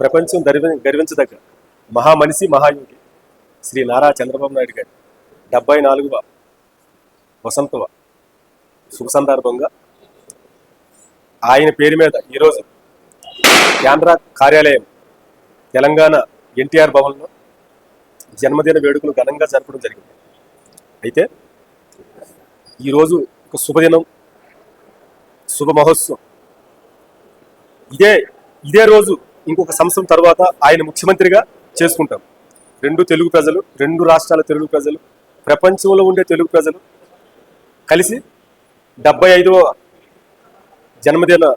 ప్రపంచం గర్వ గర్వించదగ్గ మహామనిషి మహాయోగి శ్రీ నారా చంద్రబాబు నాయుడు గారి డెబ్బై నాలుగవ వసంతవ శుభ సందర్భంగా ఆయన పేరు మీద ఈరోజు కేంద్ర కార్యాలయం తెలంగాణ ఎన్టీఆర్ భవన్లో జన్మదిన వేడుకలు ఘనంగా జరపడం జరిగింది. అయితే ఈరోజు ఒక శుభదినం శుభ మహోత్సవం. ఇదే ఇదే రోజు ఇంకొక సంవత్సరం తర్వాత ఆయన ముఖ్యమంత్రిగా చేసుకుంటాం. రెండు తెలుగు ప్రజలు రెండు రాష్ట్రాల తెలుగు ప్రజలు ప్రపంచంలో ఉండే తెలుగు ప్రజలు కలిసి డెబ్బై ఐదవ జన్మదిన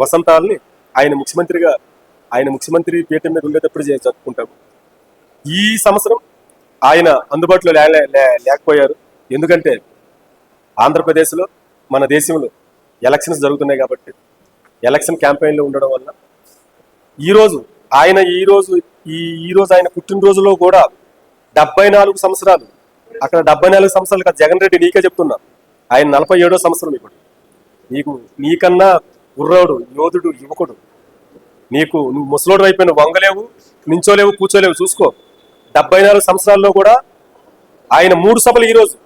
వసంతాలని ఆయన ముఖ్యమంత్రిగా ఆయన ముఖ్యమంత్రి పీఠం మీద ఉండేటప్పుడు జరుపుకుంటాము ఈ సంవత్సరం ఆయన అందుబాటులో లే- లేకపోయారు. ఎందుకంటే ఆంధ్రప్రదేశ్లో మన దేశంలో ఎలక్షన్స్ జరుగుతున్నాయి కాబట్టి ఎలక్షన్ క్యాంపెయిన్లో ఉండడం వల్ల ఈరోజు ఆయన ఈరోజు ఈ ఈరోజు ఆయన పుట్టినరోజులో కూడా డెబ్బై నాలుగు సంవత్సరాలు అక్కడ డెబ్బై నాలుగు సంవత్సరాలు కదా జగన్ రెడ్డి నీకే చెప్తున్నా. ఆయన నలభై ఏడో సంవత్సరం ఇప్పుడు. నీకు నీకన్నా గుర్రోడు యోధుడు యువకుడు. నీకు నువ్వు ముసలోడు అయిపోయిన వంగలేవు నించోలేవు కూర్చోలేవు చూసుకో. డెబ్బై నాలుగు సంవత్సరాల్లో కూడా ఆయన మూడు సభలు ఈరోజు.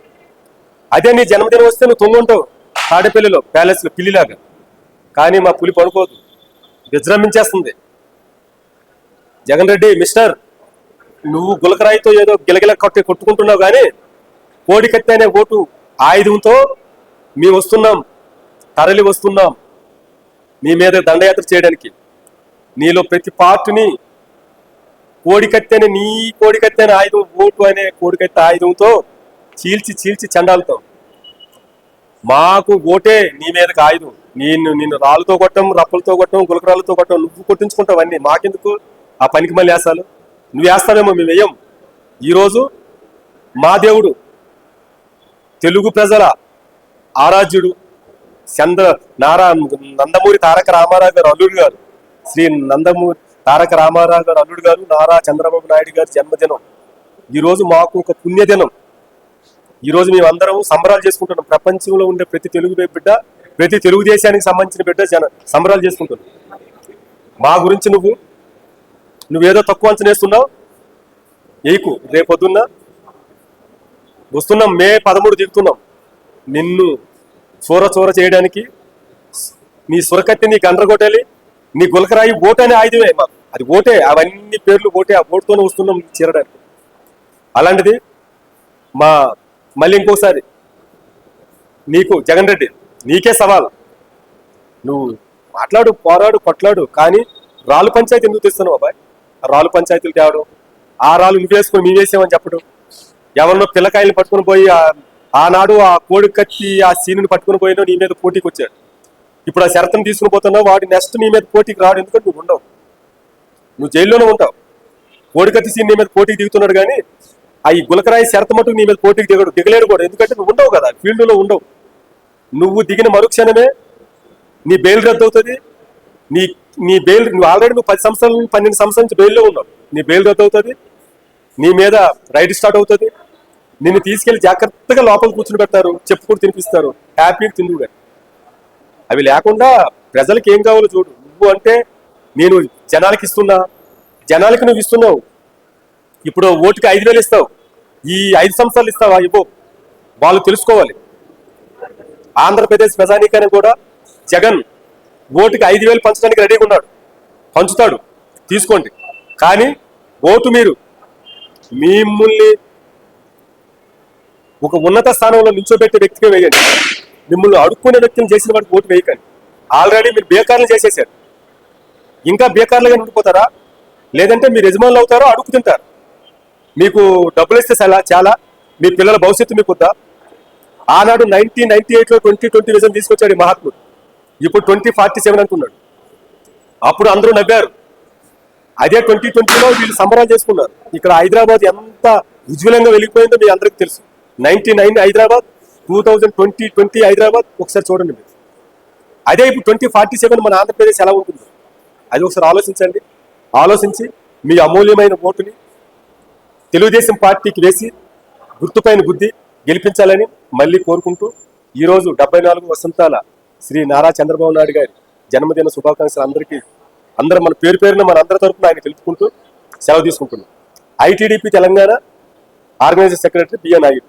అదే నీ జన్మదినం వస్తే నువ్వు తొంగుంటావు తాడేపల్లిలో ప్యాలెస్లో పిల్లిలాగా. కానీ మా పులి పడుకోదు. విజృంభించేస్తుంది. జగన్ రెడ్డి మిస్టర్ నువ్వు గులకరాయితో ఏదో గిలగిల కొట్టి కొట్టుకుంటున్నావు కానీ కోడికత్తి అనే ఓటు ఆయుధంతో మేము వస్తున్నాం తరలి వస్తున్నాం నీ మీద దండయాత్ర చేయడానికి. నీలో ప్రతి పార్టీని కోడికత్తి అనే నీ కోడికత్తి అనే ఆయుధం ఓటు అనే కోడికత్తి ఆయుధంతో చీల్చి చీల్చి చండాలుతాం. మాకు ఓటే నీ మీదకి ఆయుధం. నేను నిన్ను రాళ్ళతో కొట్టం రప్పలతో కొట్టం గులకరాలతో కొట్టం నువ్వు కొట్టించుకుంటావు అన్నీ. మాకెందుకు? ఆ పనికి మళ్ళీ వేస్తాను. నువ్వు వేస్తావేమో మేము వేయం. ఈరోజు మా దేవుడు తెలుగు ప్రజల ఆరాధ్యుడు చంద్ర నారా నందమూరి తారక రామారావు గారు అల్లుడు గారు. శ్రీ నందమూరి తారక రామారావు గారు అల్లుడు గారు నారా చంద్రబాబు నాయుడు గారి జన్మదినం. ఈరోజు మాకు ఒక పుణ్యదినం. ఈరోజు మేమందరం మేము అందరం సంబరాలు చేసుకుంటున్నాం. ప్రపంచంలో ఉండే ప్రతి తెలుగు బిడ్డ ప్రతి తెలుగు దేశానికి సంబంధించిన బిడ్డ జన సంబరాలు చేసుకుంటున్నాం. మా గురించి నువ్వు నువ్వేదో తక్కువ అంచనేస్తున్నావు ఏకు రేపొద్దున్న వస్తున్నాం మే పదమూడు దిగుతున్నాం. నిన్ను చూర చూర చేయడానికి నీ సురకత్తి నీ గండ్రగొట్టాలి నీ గులకరాయి ఓటు అనే ఆయుధమే. అది ఓటే అవన్నీ పేర్లు ఓటే ఆ ఓటుతోనే వస్తున్నాం చేరడానికి. అలాంటిది మా మళ్ళీ ఇంకోసారి నీకు జగన్ రెడ్డి నీకే సవాల్. నువ్వు మాట్లాడు పోరాడు కొట్లాడు కానీ రాళ్ళు పంచాయతీ ఎందుకు తెస్తున్నావు అబ్బాయి? రాళ్ళు పంచాయతీలు తేవడం ఆ రాళ్ళు నువ్వు వేసుకొని చెప్పడం. ఎవరినో పిల్లకాయలు పట్టుకొని పోయి ఆనాడు ఆ కోడి కత్తి ఆ సీనుని పట్టుకొని పోయినా నీ మీద పోటీకి వచ్చాడు. ఇప్పుడు ఆ శరతం తీసుకుని పోతున్నావు వాడి నెక్స్ట్ నీ మీద పోటీకి రాడు ఎందుకంటే నువ్వు ఉండవు. నువ్వు జైల్లోనే ఉంటావు. కోడికత్తి సీన్ నీ మీద పోటీకి దిగుతున్నాడు కానీ ఆ ఈ గులకరాయి శరత మటుకు నీ మీద పోటీకి దిగడు దిగలేడు కూడా ఎందుకంటే నువ్వు ఉండవు కదా ఫీల్డ్లో ఉండవు. నువ్వు దిగిన మరుక్షణమే నీ బెయిల్ రద్దు అవుతుంది నీ నీ బెయిల్ నువ్వు ఆల్రెడీ నువ్వు పది సంవత్సరాల నుంచి పన్నెండు సంవత్సరాల నుంచి బెయిల్లో ఉన్నావు. నీ బెయిల్ రద్దు అవుతుంది నీ మీద రైడ్ స్టార్ట్ అవుతుంది నిన్ను తీసుకెళ్ళి జాగ్రత్తగా లోపల కూర్చుని పెడతారు చెప్పుకొని తినిపిస్తారు హ్యాపీగా తిందువు అవి లేకుండా ప్రజలకు ఏం కావాలో చూడు. నువ్వు అంటే నేను జనాలకి ఇస్తున్నా జనాలకి నువ్వు ఇస్తున్నావు. ఇప్పుడు ఓటుకి ఐదు వేలు ఇస్తావు. ఈ ఐదు సంవత్సరాలు ఇస్తావా? ఇవ్వు. వాళ్ళు తెలుసుకోవాలి. ఆంధ్రప్రదేశ్ ప్రజానీకానికి కూడా జగన్ ఓటుకి ఐదు వేలు పంచడానికి రెడీగా ఉన్నాడు. పంచుతాడు. తీసుకోండి. కానీ ఓటు మీరు మిమ్మల్ని ఒక ఉన్నత స్థానంలో నిల్చోబెట్టే వ్యక్తిగా వేయండి. మిమ్మల్ని అడుక్కునే వ్యక్తిని చేసిన వాడికి ఓటు వేయకండి. ఆల్రెడీ మీరు బేకార్లు చేసేసారు. ఇంకా బేకార్లుగా ఉండిపోతారా లేదంటే మీరు యజమానులు అవుతారో అడుగు తింటారు. మీకు డబ్బులు ఇస్తే చాలా చాలా. మీ పిల్లల భవిష్యత్తు మీకు వద్దా? ఆనాడు నైన్టీన్ నైన్టీ ఎయిట్లో ట్వంటీ ట్వంటీ విజన్ తీసుకొచ్చాడు మహాత్ముడు. ఇప్పుడు ట్వంటీ ఫార్టీ సెవెన్ అంటున్నాడు. అప్పుడు అందరూ నవ్వారు. అదే ట్వంటీ ట్వంటీలో వీళ్ళు సంబరాలు చేసుకున్నారు. ఇక్కడ హైదరాబాద్ ఎంత ఉజ్వలంగా వెళ్ళిపోయిందో మీ అందరికీ తెలుసు. Ninety nine Hyderabad two thousand twenty twenty Hyderabad ఒకసారి చూడండి మీరు. అదే ఇప్పుడు ట్వంటీ ఫార్టీ సెవెన్ మన ఆంధ్రప్రదేశ్ ఎలా ఉంటుందో. అది ఒకసారి ఆలోచించండి. ఆలోచించి మీ అమూల్యమైన ఓటుని తెలుగుదేశం పార్టీకి వేసి గుర్తుపైన బుద్ధి గెలిపించాలని మళ్ళీ కోరుకుంటూ ఈరోజు డెబ్బై నాలుగు వసంతాల శ్రీ నారా చంద్రబాబు నాయుడు గారి జన్మదిన శుభాకాంక్షలు అందరికీ అందరం మన పేరు పేరున మన అందరి తరపున ఆయన తెలుపుకుంటూ సెలవు తీసుకుంటున్నాం. ITDP Telangana organiser secretary BN Naidu.